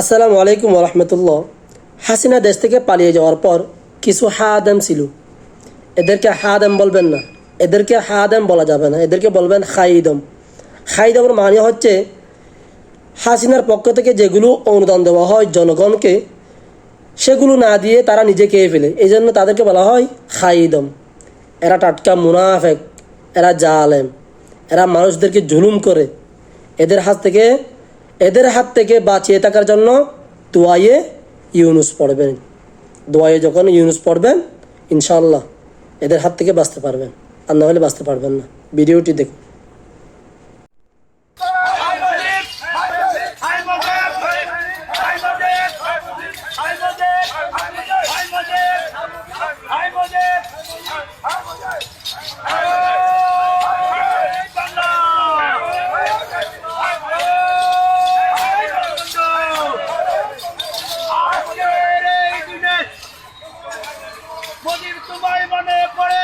আসসালামু আলাইকুম রহমতুল্লাহ হাসিনা দেশ থেকে পালিয়ে যাওয়ার পর কিছু হা হাদাম ছিল। এদেরকে হা হাদাম বলবেন না। এদেরকে হা হাদাম বলা যাবে না। এদেরকে বলবেন খাইদম। খাইদমের মানে হচ্ছে হাসিনার পক্ষ থেকে যেগুলো অনুদান দেওয়া হয় জনগণকে, সেগুলো না দিয়ে তারা নিজে খেয়ে ফেলে। এই জন্য তাদেরকে বলা হয় খাইদম। এরা টাটকা মুনাফেক, এরা জালেম, এরা মানুষদেরকে জুলুম করে। এদের হাত থেকে এদের হাত থেকে বাঁচিয়ে থাকার জন্য দোয়াইয়ে ইউনুস পড়বেন। দোয়াইয়ে যখন ইউনুস পড়বেন ইনশাল্লাহ এদের হাত থেকে বাঁচতে পারবেন। আর না হলে বাঁচতে পারবেন না। ভিডিওটি দেখুন। মনে পড়ে